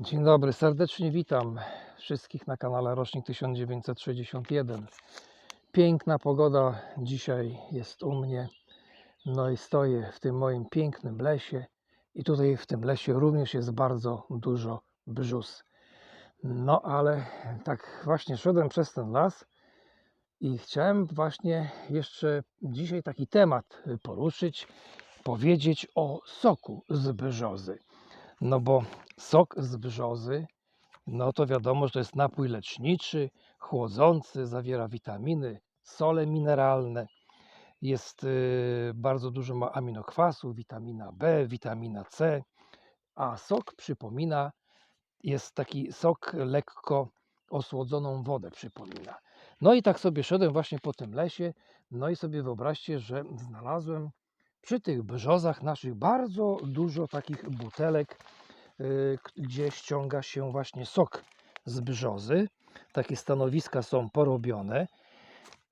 Dzień dobry, serdecznie witam wszystkich na kanale Rocznik 1961. Piękna pogoda dzisiaj jest u mnie. No i stoję w tym moim pięknym lesie. I tutaj w tym lesie również jest bardzo dużo brzus. No ale tak właśnie szedłem przez ten las i chciałem właśnie jeszcze dzisiaj taki temat poruszyć, powiedzieć o soku z brzozy. No bo sok z brzozy, no to wiadomo, że to jest napój leczniczy, chłodzący, zawiera witaminy, sole mineralne. Jest y, bardzo dużo ma witamina B, witamina C, a sok przypomina, jest taki sok lekko osłodzoną wodę przypomina. No i tak sobie szedłem właśnie po tym lesie, no i sobie wyobraźcie, że znalazłem przy tych brzozach naszych bardzo dużo takich butelek, y, gdzie ściąga się właśnie sok z brzozy. Takie stanowiska są porobione.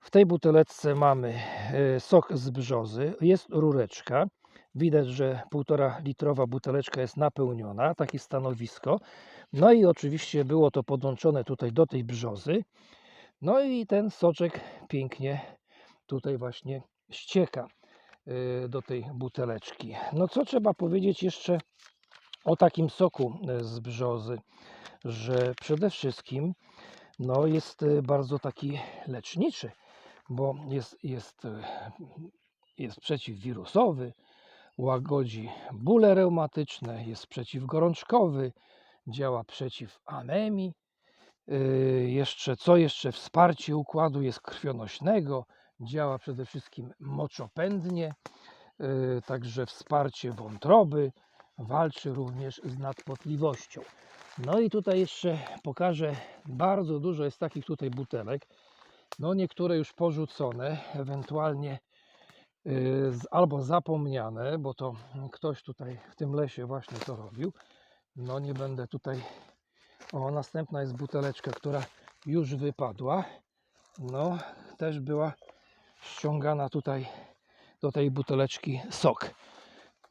W tej buteleczce mamy y, sok z brzozy, jest rureczka. Widać, że półtora litrowa buteleczka jest napełniona, takie stanowisko. No i oczywiście było to podłączone tutaj do tej brzozy. No i ten soczek pięknie tutaj właśnie ścieka do tej buteleczki. No co trzeba powiedzieć jeszcze o takim soku y, z brzozy, że przede wszystkim no jest y, bardzo taki leczniczy, bo jest, jest, y, jest przeciwwirusowy, łagodzi bóle reumatyczne, jest przeciwgorączkowy, działa przeciw anemii. Y, Jeszcze co jeszcze? Wsparcie układu jest krwionośnego, działa przede wszystkim moczopędnie, y, także wsparcie wątroby, walczy również z nadpotliwością. No i tutaj jeszcze pokażę, bardzo dużo jest takich tutaj butelek, no niektóre już porzucone, ewentualnie y, albo zapomniane, bo to ktoś tutaj w tym lesie właśnie to robił. No nie będę tutaj. O, następna jest buteleczka, która już wypadła. No, też była ściągana tutaj do tej buteleczki sok.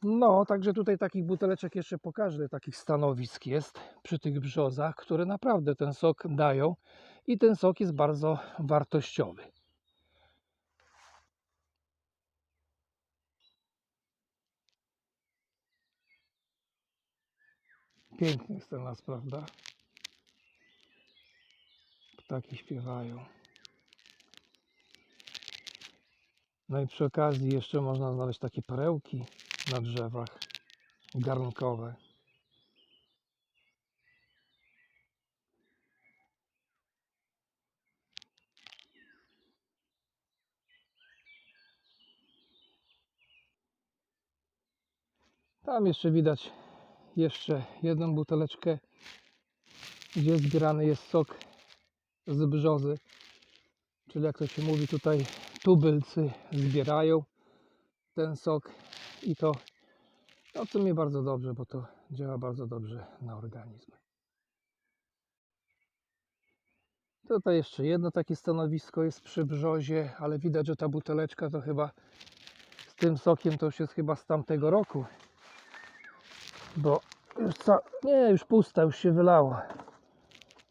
No, także tutaj takich buteleczek jeszcze pokażę, takich stanowisk jest przy tych brzozach, które naprawdę ten sok dają i ten sok jest bardzo wartościowy. Piękny jest ten las, prawda? Ptaki śpiewają. No i przy okazji jeszcze można znaleźć takie perełki na drzewach garnkowe. Tam jeszcze widać jeszcze jedną buteleczkę, gdzie zbierany jest sok z brzozy. Czyli jak to się mówi tutaj, tubylcy zbierają ten sok i to no, w sumie bardzo dobrze, bo to działa bardzo dobrze na organizm. Tutaj jeszcze jedno takie stanowisko jest przy brzozie, ale widać, że ta buteleczka to chyba z tym sokiem to już jest chyba z tamtego roku. Bo już ca... nie, już pusta, już się wylało.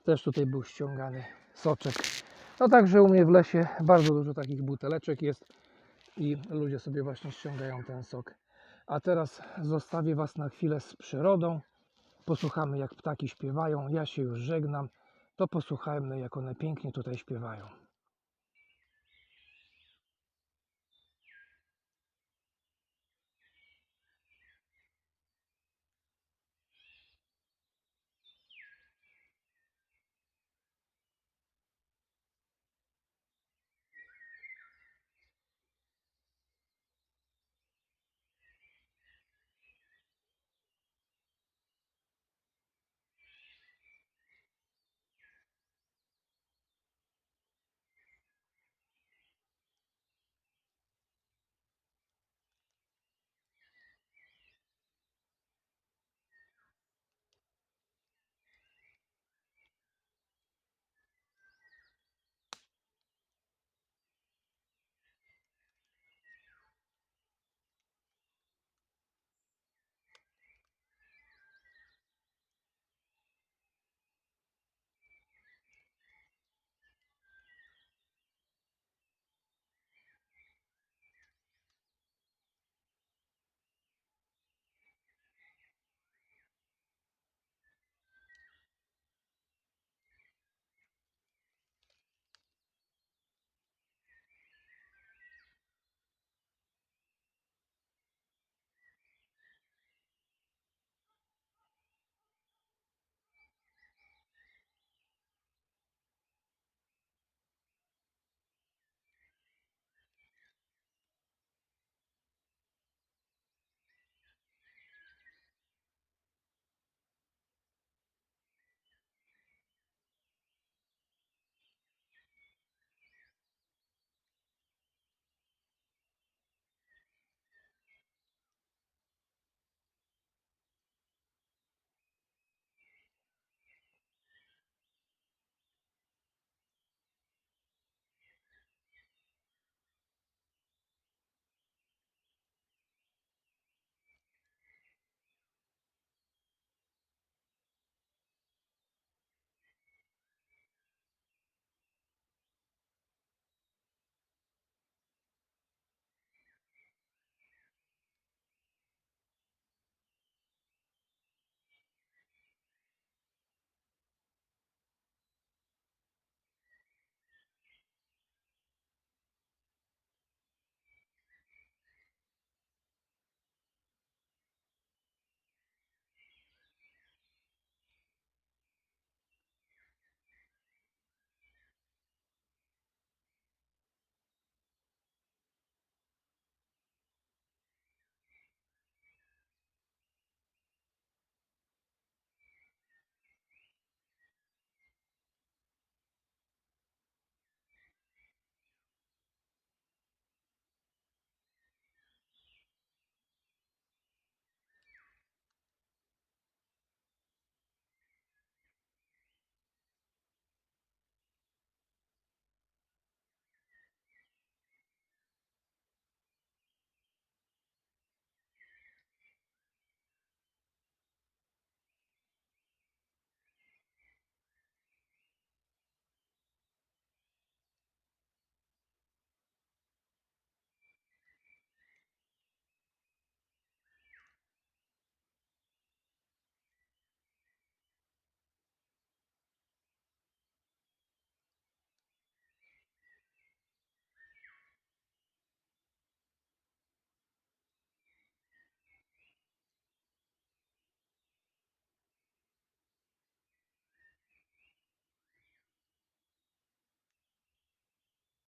Też tutaj był ściągany soczek. No także u mnie w lesie bardzo dużo takich buteleczek jest i ludzie sobie właśnie ściągają ten sok. A teraz zostawię Was na chwilę z przyrodą. Posłuchamy jak ptaki śpiewają. Ja się już żegnam. To posłuchajmy jak one pięknie tutaj śpiewają.